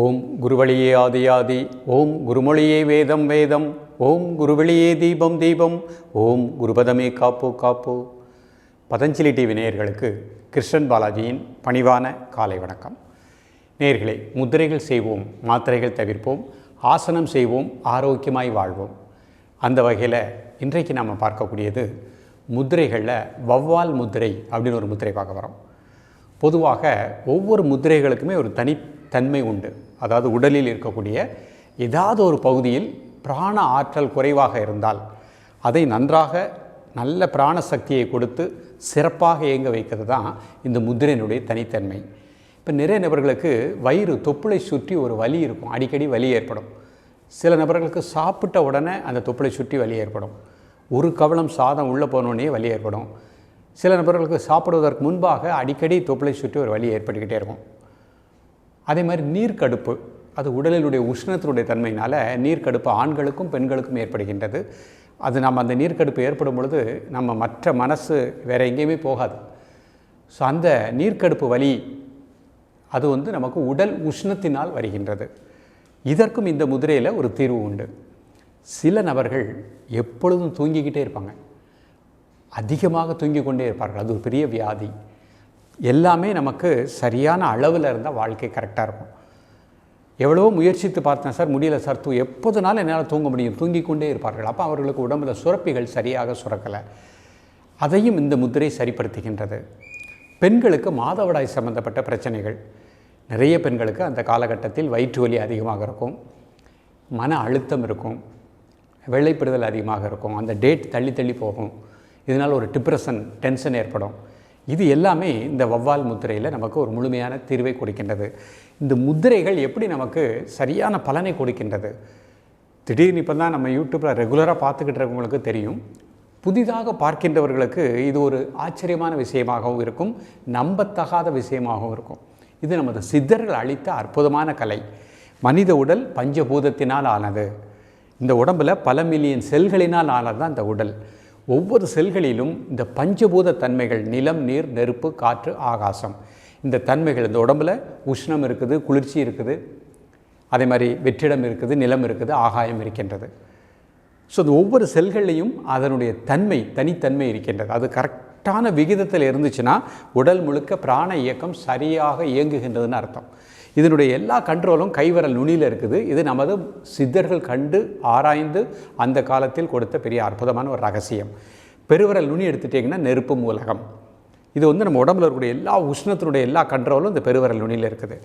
ஓம் குருவழியே ஆதியாதி ஓம் குருமொழியே வேதம் வேதம் ஓம் குருவழியே தீபம் தீபம் ஓம் குருபதமே காப்பு காப்பு. பதஞ்சலி டிவி நேயர்களுக்கு கிருஷ்ணன் பாலாஜியின் பணிவான காலை வணக்கம். நேர்களை முத்திரைகள் செய்வோம் மாத்திரைகள் தவிர்ப்போம் ஆசனம் செய்வோம் ஆரோக்கியமாய் வாழ்வோம். அந்த வகையில் இன்றைக்கு நாம் பார்க்கக்கூடியது முத்திரைகளில் வவ்வால் முத்திரை அப்படின்னு ஒரு முத்திரை பார்க்க வரோம். பொதுவாக ஒவ்வொரு முத்திரைகளுக்குமே ஒரு தனித்தன்மை உண்டு. அதாவது உடலில் இருக்கக்கூடிய ஏதாவது ஒரு பகுதியில் பிராண ஆற்றல் குறைவாக இருந்தால் அதை நன்றாக நல்ல பிராண சக்தியை கொடுத்து சிறப்பாக இயங்க வைக்கிறது தான் இந்த முத்திரையினுடைய தனித்தன்மை. இப்போ நிறைய நபர்களுக்கு வயிறு தொப்புளை சுற்றி ஒரு வலி இருக்கும். அடிக்கடி வலி ஏற்படும். சில நபர்களுக்கு சாப்பிட்ட உடனே அந்த தொப்புளை சுற்றி வலி ஏற்படும். ஒரு கவளம் சாதம் உள்ளே போனோடனே வலி ஏற்படும். சில நபர்களுக்கு சாப்பிடுவதற்கு முன்பாக அடிக்கடி தொப்புளை சுற்றி ஒரு வலி ஏற்பட்டுக்கிட்டே இருக்கும். அதே மாதிரி நீர்க்கடுப்பு அது உடலினுடைய உஷ்ணத்தினுடைய தன்மையினால் நீர்க்கடுப்பு ஆண்களுக்கும் பெண்களுக்கும் ஏற்படுகின்றது. அது நம்ம அந்த நீர்க்கடுப்பு ஏற்படும் பொழுது நம்ம மற்ற மனசு வேறு எங்கேயுமே போகாது. ஸோ அந்த நீர்க்கடுப்பு வலி அது வந்து நமக்கு உடல் உஷ்ணத்தினால் வருகின்றது. இதற்கும் இந்த முதிரையில் ஒரு தீர்வு உண்டு. சில நபர்கள் எப்பொழுதும் தூங்கிக்கிட்டே இருப்பாங்க. அதிகமாக தூங்கிக் கொண்டே இருப்பார்கள். அது ஒரு பெரிய வியாதி. எல்லாமே நமக்கு சரியான அளவில் இருந்தால் வாழ்க்கை கரெக்டாக இருக்கும். எவ்வளவோ முயற்சித்து பார்த்தேன் சார் முடியல சார் தூ எப்போதுனாலும் என்னால் தூங்க முடியும் தூங்கிக் கொண்டே இருப்பார்கள். அப்போ அவர்களுக்கு உடம்புல சுரப்பிகள் சரியாக சுரக்கலை. அதையும் இந்த முத்திரை சரிப்படுத்துகின்றது. பெண்களுக்கு மாதவிடாய் சம்பந்தப்பட்ட பிரச்சனைகள். நிறைய பெண்களுக்கு அந்த காலகட்டத்தில் வயிற்று வலி அதிகமாக இருக்கும். மன அழுத்தம் இருக்கும். வெள்ளைப்படுதல் அதிகமாக இருக்கும். அந்த டேட் தள்ளி தள்ளி போகும். இதனால் ஒரு டிப்ரெஷன் டென்ஷன் ஏற்படும். இது எல்லாமே இந்த வவ்வால் முத்திரையில் நமக்கு ஒரு முழுமையான தீர்வை கொடுக்கின்றது. இந்த முத்திரைகள் எப்படி நமக்கு சரியான பலனை கொடுக்கின்றது? திடீர்னு இப்போ தான் நம்ம யூடியூப்பில் ரெகுலராக பார்த்துக்கிட்டு இருக்கவங்களுக்கு தெரியும். புதிதாக பார்க்கின்றவர்களுக்கு இது ஒரு ஆச்சரியமான விஷயமாகவும் இருக்கும். நம்பத்தகாத விஷயமாகவும் இருக்கும். இது நமது சித்தர்கள் அளித்த அற்புதமான கலை. மனித உடல் பஞ்சபூதத்தினால் ஆனது. இந்த உடம்பில் பல மில்லியன் செல்களினால் ஆனது தான் இந்த உடல். ஒவ்வொரு செல்களிலும் இந்த பஞ்சபூத தன்மைகள் நிலம் நீர் நெருப்பு காற்று ஆகாசம். இந்த தன்மைகள் இந்த உடம்பில் உஷ்ணம் இருக்குது குளிர்ச்சி இருக்குது. அதே மாதிரி வெற்றிடம் இருக்குது நிலம் இருக்குது ஆகாயம் இருக்கின்றது. ஸோ இந்த ஒவ்வொரு செல்கள்லையும் அதனுடைய தன்மை தனித்தன்மை இருக்கின்றது. அது கரெக்ட் கரெக்டான விகிதத்தில் இருந்துச்சுன்னா உடல் முழுக்க பிராண இயக்கம் சரியாக இயங்குகின்றதுன்னு அர்த்தம். இதனுடைய எல்லா கண்ட்ரோலும் கைவரல் நுனியில் இருக்குது. இது நமது சித்தர்கள் கண்டு ஆராய்ந்து அந்த காலத்தில் கொடுத்த பெரிய அற்புதமான ஒரு ரகசியம். பெருவிரல் நுனி எடுத்துட்டிங்கன்னா நெருப்பு மூலகம். இது வந்து நம்ம உடம்புல இருக்கக்கூடிய எல்லா உஷ்ணத்தினுடைய எல்லா கண்ட்ரோலும் இந்த பெருவிரல் நுனியில் இருக்குது.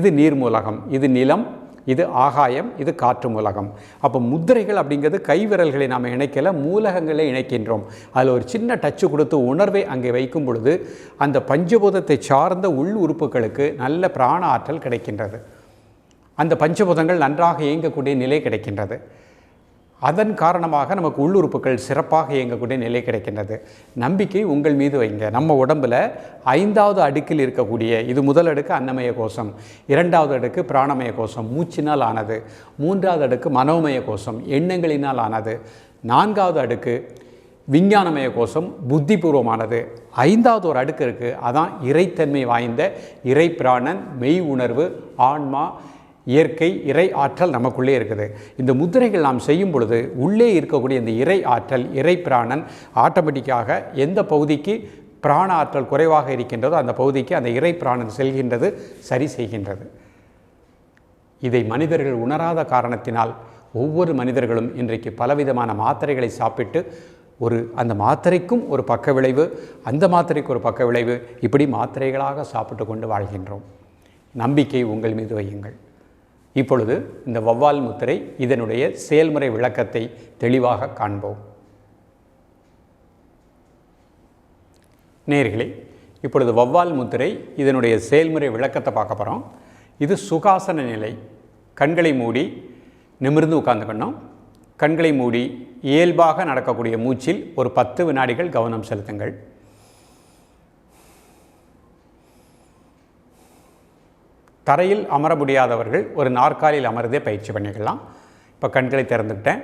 இது நீர் மூலகம் இது நிலம். இது ஆகாயம் இது காற்று மூலகம். அப்போ முத்திரைகள் அப்படிங்கிறது கைவிரல்களை நாம் இணைக்கல மூலகங்களை இணைக்கின்றோம். அதில் ஒரு சின்ன டச்சு கொடுத்து உணர்வை அங்கே வைக்கும் பொழுது அந்த பஞ்சபூதத்தை சார்ந்த உள் உறுப்புகளுக்கு நல்ல பிராண ஆற்றல் கிடைக்கின்றது. அந்த பஞ்சபூதங்கள் நன்றாக இயங்கக்கூடிய நிலை கிடைக்கின்றது. அதன் காரணமாக நமக்கு உள்ளுறுப்புகள் சிறப்பாக இயங்கக்கூடிய நிலை கிடைக்கின்றது. நம்பிக்கை உங்கள் மீது வைங்க. நம்ம உடம்பில் ஐந்தாவது அடுக்கில் இருக்கக்கூடிய இது முதல் அடுக்கு அன்னமய கோஷம் இரண்டாவது அடுக்கு பிராணமய கோஷம் மூச்சினால் ஆனது மூன்றாவது அடுக்கு மனோமய கோஷம் எண்ணங்களினால் ஆனது நான்காவது அடுக்கு விஞ்ஞானமய கோஷம் புத்திபூர்வமானது. ஐந்தாவது ஒரு அடுக்கு இருக்குது அதான் இறைத்தன்மை வாய்ந்த இறை பிராணன் மெய் உணர்வு ஆன்மா இயற்கை இறை ஆற்றல் நமக்குள்ளே இருக்குது. இந்த முத்திரைகள் நாம் செய்யும் பொழுது உள்ளே இருக்கக்கூடிய இந்த இறை ஆற்றல் இறை பிராணன் ஆட்டோமேட்டிக்காக எந்த பகுதிக்கு பிராண ஆற்றல் குறைவாக இருக்கின்றதோ அந்த பகுதிக்கு அந்த இறை பிராணன் செல்கின்றது சரி செய்கின்றது. இதை மனிதர்கள் உணராத காரணத்தினால் ஒவ்வொரு மனிதர்களும் இன்றைக்கு பலவிதமான மாத்திரைகளை சாப்பிட்டு ஒரு அந்த மாத்திரைக்கும் ஒரு பக்க விளைவு அந்த மாத்திரைக்கு ஒரு பக்க விளைவு இப்படி மாத்திரைகளாக சாப்பிட்டு கொண்டு வாழ்கின்றோம். நம்பிக்கை உங்கள் மீது வையுங்கள். இப்பொழுது இந்த வவ்வால் முத்திரை இதனுடைய செயல்முறை விளக்கத்தை தெளிவாக காண்போம். நேர்களே இப்பொழுது வவ்வால் முத்திரை இதனுடைய செயல்முறை விளக்கத்தை பார்க்க போகிறோம் இது சுகாசன நிலை. கண்களை மூடி நிமிர்ந்து உட்காந்துக்கணும் கண்களை மூடி இயல்பாக நடக்கக்கூடிய மூச்சில் ஒரு பத்து வினாடிகள் கவனம் செலுத்துங்கள். தரையில் அமர முடியாதவர்கள் ஒரு நாற்காலியில் அமர்ந்தே பயிற்சி பண்ணிக்கலாம். இப்போ கண்களை திறந்துக்கிட்டேன்.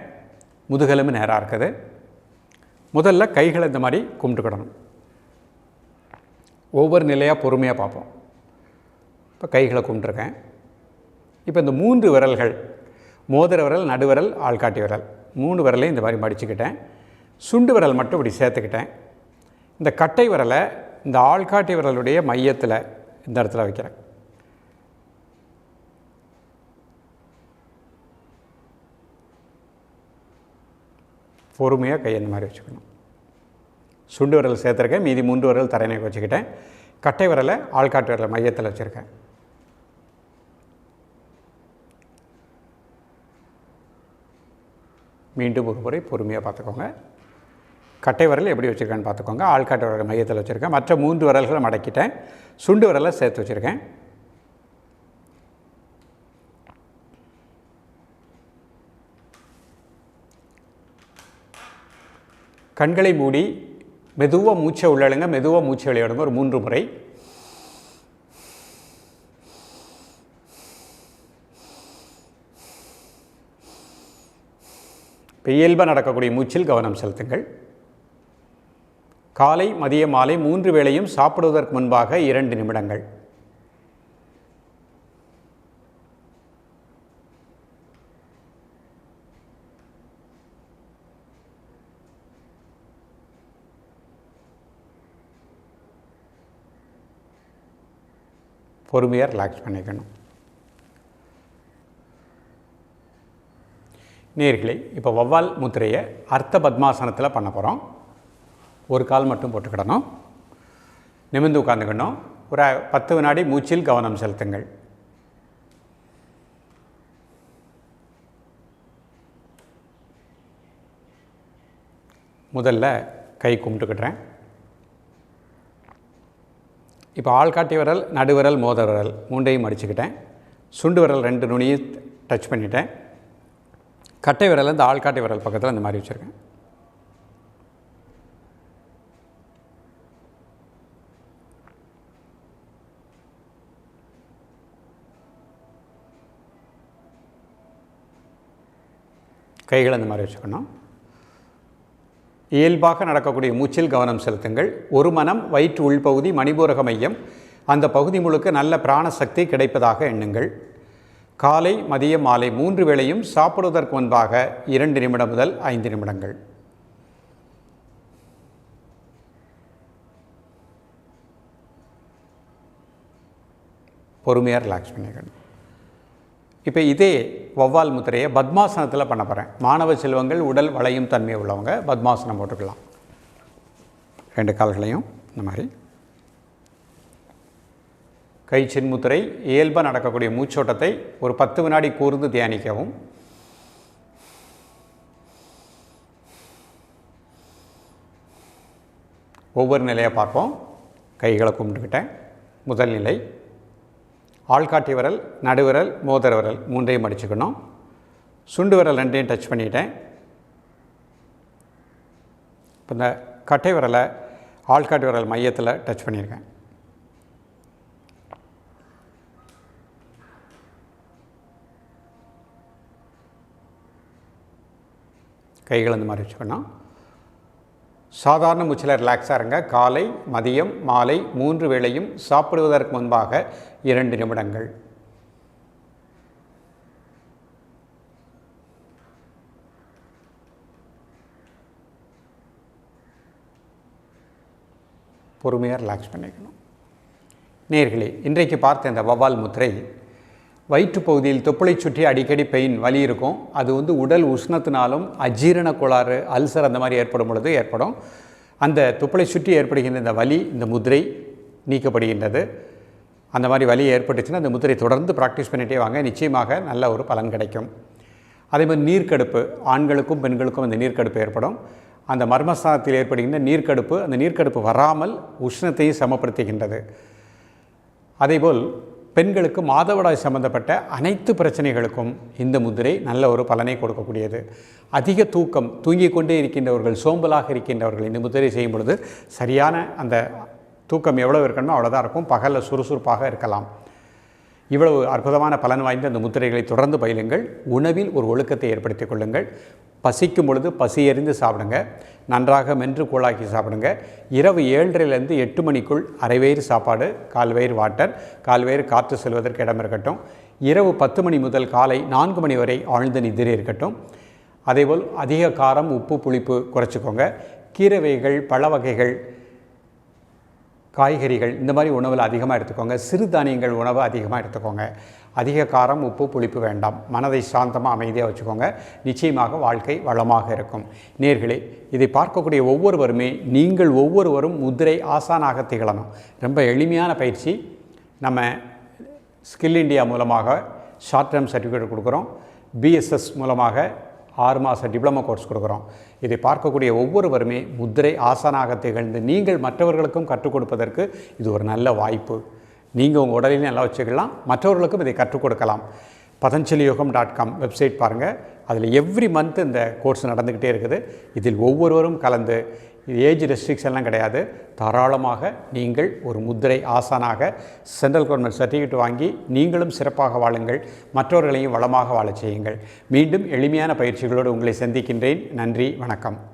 முதுகெலும்பு நேராக இருக்குது. முதல்ல கைகளை இந்த மாதிரி கும்பிட்டுக்கிடணும். ஒவ்வொரு நிலையாக பொறுமையாக பார்ப்போம். இப்போ கைகளை கும்பிட்டுருக்கேன். இப்போ இந்த மூன்று விரல்கள் மோதிர விரல் நடுவிரல் ஆள்காட்டி விரல் மூணு விரலையும் இந்த மாதிரி மடிச்சுக்கிட்டேன். சுண்டு விரல் மட்டும் இப்படி சேர்த்துக்கிட்டேன். இந்த கட்டை விரலை இந்த ஆள்காட்டி விரலுடைய மையத்தில் இந்த இடத்துல வைக்கிறேன். பொறுமையாக கை இந்த மாதிரி வச்சுக்கணும். சுண்டு விரல் சேர்த்துருக்கேன். மீதி மூன்று விரல் தரையினை வச்சுக்கிட்டேன். கட்டை விரலை ஆள்காட்டு விரலை மையத்தில் வச்சுருக்கேன். மீண்டும் ஒரு முறை பொறுமையாக பார்த்துக்கோங்க. கட்டை விரல் எப்படி வச்சுருக்கேன்னு பார்த்துக்கோங்க. ஆள்காட்டு விரல் மையத்தில் வச்சுருக்கேன். மற்ற மூன்று விரல்களை மடக்கிட்டேன். சுண்டு விரலை சேர்த்து வச்சுருக்கேன். கண்களை மூடி மெதுவாக மூச்சை உள்ளழுங்க மெதுவாக மூச்சை விளையாடுங்க ஒரு மூன்று முறை. இப்போ இயல்பாக நடக்கக்கூடிய மூச்சில் கவனம் செலுத்துங்கள். காலை மதிய மாலை மூன்று வேளையும் சாப்பிடுவதற்கு முன்பாக இரண்டு நிமிடங்கள். பொறுமையாக ரிலாக்ஸ் பண்ணிக்கணும். நேர்களே இப்போ வவ்வால் முத்திரையை அர்த்த பத்மாசனத்தில் பண்ண போகிறோம் ஒரு கால் மட்டும் போட்டுக்கிடணும். நிமிர்ந்து உட்காந்துக்கணும் ஒரு பத்து வினாடி மூச்சில் கவனம் செலுத்துங்கள். முதல்ல கை கும்பிட்டுக்கிட்டுறேன் இப்போ ஆள்காட்டி விரல் நடுவிரல் மோத விரல் மூண்டையும் அடிச்சுக்கிட்டேன். சுண்டு விரல் ரெண்டு நுனியும் டச் பண்ணிட்டேன். கட்டை விரல் இந்த ஆள்காட்டி விரல் பக்கத்தில் இந்த மாதிரி வச்சுருக்கேன். கைகளை இந்த மாதிரி வச்சுக்கணும். இயல்பாக நடக்கக்கூடிய மூச்சில் கவனம் செலுத்துங்கள். ஒரு மனம் வயிற்று உள்பகுதி மணிபூரக மையம். அந்த பகுதி முழுக்க நல்ல பிராணசக்தி கிடைப்பதாக எண்ணுங்கள். காலை மதியம் மாலை மூன்று வேளையும் சாப்பிடுவதற்கு முன்பாக இரண்டு நிமிடம் முதல் ஐந்து நிமிடங்கள். பொறுமையாக ரிலாக்ஸ் பண்ணிக்கணும் இப்போ இதே வவ்வால் முத்திரையை பத்மாசனத்தில் பண்ண போகிறேன். மாணவ செல்வங்கள் உடல் வளையும் தன்மை உள்ளவங்க பத்மாசனம் போட்டுக்கலாம். ரெண்டு கால்களையும் இந்த மாதிரி. கை சின்முத்திரை இயல்பாக நடக்கக்கூடிய மூச்சோட்டத்தை ஒரு பத்து வினாடி கூர்ந்து தியானிக்கவும். ஒவ்வொரு நிலையை பார்ப்போம். கைகளை கும்பிட்டுக்கிட்டேன். முதல் நிலை ஆள்காட்டி விரல் நடுவிரல் மோதிர விரல் மூன்றையும் அடிச்சுக்கணும். சுண்டு விரல் ரெண்டையும் டச் பண்ணிட்டேன். இப்போ இந்த கட்டை விரலை ஆள்காட்டி விரல் மையத்தில் டச் பண்ணியிருக்கேன். கைகள் அந்த மாதிரி வச்சுக்கணும். சாதாரண மூச்சில் ரிலாக்ஸாக இருங்க. காலை மதியம் மாலை மூன்று வேளையும் சாப்பிடுவதற்கு முன்பாக இரண்டு நிமிடங்கள். பொறுமையாக ரிலாக்ஸ் பண்ணிக்கணும். நேர்களே இன்றைக்கு பார்த்த இந்த வவ்வால் முத்திரை வயிற்று பகுதியில் தொப்புளை சுற்றி அடிக்கடி பெயின் வலி இருக்கும். அது வந்து உடல் உஷ்ணத்தினாலும் அஜீரண கோளாறு அல்சர் அந்த மாதிரி ஏற்படும் பொழுது ஏற்படும். அந்த தொப்புளை சுற்றி ஏற்படுகின்ற இந்த வலி இந்த முதிரை நீக்கப்படுகின்றது. அந்த மாதிரி வலி ஏற்பட்டுச்சுன்னா அந்த முதிரை தொடர்ந்து ப்ராக்டிஸ் பண்ணிகிட்டே வாங்க. நிச்சயமாக நல்ல ஒரு பலன் கிடைக்கும். அதே மாதிரி நீர்க்கடுப்பு ஆண்களுக்கும் பெண்களுக்கும் அந்த நீர்க்கடுப்பு ஏற்படும். அந்த மர்மஸ்தானத்தில் ஏற்படுகின்ற நீர்க்கடுப்பு அந்த நீர்க்கடுப்பு வராமல் உஷ்ணத்தையும் சமப்படுத்துகின்றது. அதேபோல் பெண்களுக்கு மாதவிடாய் சம்பந்தப்பட்ட அனைத்து பிரச்சனைகளுக்கும் இந்த முதிரை நல்ல ஒரு பலனை கொடுக்கக்கூடியது. அதிக தூக்கம் தூங்கிக் கொண்டே இருக்கின்றவர்கள் சோம்பலாக இருக்கின்றவர்கள் இந்த முதிரை செய்யும் பொழுது சரியான அந்த தூக்கம் எவ்வளோ இருக்கணுமோ அவ்வளோதான் இருக்கும். பகலில் சுறுசுறுப்பாக இருக்கலாம். இவ்வளவு அற்புதமான பலன் வாய்ந்த அந்த முத்திரைகளை தொடர்ந்து பயிலுங்கள். உணவில் ஒரு ஒழுக்கத்தை ஏற்படுத்திக் கொள்ளுங்கள். பசிக்கும் பொழுது பசி எறிந்து சாப்பிடுங்க. நன்றாக மென்று கூழாக்கி சாப்பிடுங்க. இரவு ஏழரைலேருந்து எட்டு மணிக்குள் அரைவயிறு சாப்பாடு கால்வயிறு வாட்டர் கால்வயிறு காற்று செல்வதற்கு இடம் இருக்கட்டும். இரவு பத்து மணி முதல் காலை நான்கு மணி வரை ஆழ்ந்த நிதிரை இருக்கட்டும். அதேபோல் அதிக காரம் உப்பு புளிப்பு குறைச்சிக்கோங்க. கீரை வகைகள் பழ வகைகள் காய்கறிகள் இந்த மாதிரி உணவில் அதிகமாக எடுத்துக்கோங்க. சிறுதானியங்கள் உணவு அதிகமாக எடுத்துக்கோங்க. அதிக காரம் உப்பு புளிப்பு வேண்டாம். மனதை சாந்தமாக அமைதியாக வச்சுக்கோங்க. நிச்சயமாக வாழ்க்கை வளமாக இருக்கும். நேர்களே இதை பார்க்கக்கூடிய ஒவ்வொருவருமே நீங்கள் ஒவ்வொருவரும் முதிரை ஆசானாக திகழணும். ரொம்ப எளிமையான பயிற்சி. நம்ம ஸ்கில் இண்டியா மூலமாக ஷார்ட் டேர்ம் சர்டிஃபிகேட் கொடுக்குறோம். பிஎஸ்எஸ் மூலமாக ஆறு மாத டிப்ளமோ கோர்ஸ் கொடுக்குறோம். இதை பார்க்கக்கூடிய ஒவ்வொருவருமே முத்திரை ஆசானாக திகழ்ந்து நீங்கள் மற்றவர்களுக்கும் கற்றுக் கொடுப்பதற்கு இது ஒரு நல்ல வாய்ப்பு. நீங்கள் உங்கள் உடலையும் நல்லா வச்சுக்கலாம் மற்றவர்களுக்கும் இதை கற்றுக் கொடுக்கலாம். பதஞ்சலி யோகம் டாட் காம் வெப்சைட் பாருங்கள் அதில் எவ்ரி மந்த் இந்த கோர்ஸ் நடந்துக்கிட்டே இருக்குது. இதில் ஒவ்வொருவரும் கலந்து ஏஜ் ரெஸ்ட்ரிக்ஷன்லாம் கிடையாது. தாராளமாக நீங்கள் ஒரு முத்திரை ஆசானாக சென்ட்ரல் கவர்மெண்ட் சர்டிஃபிகேட் வாங்கி நீங்களும் சிறப்பாக வாழுங்கள். மற்றவர்களையும் வளமாக வாழச் செய்யுங்கள். மீண்டும் எளிமையான பயிற்சிகளோடு உங்களை சந்திக்கின்றேன். நன்றி வணக்கம்.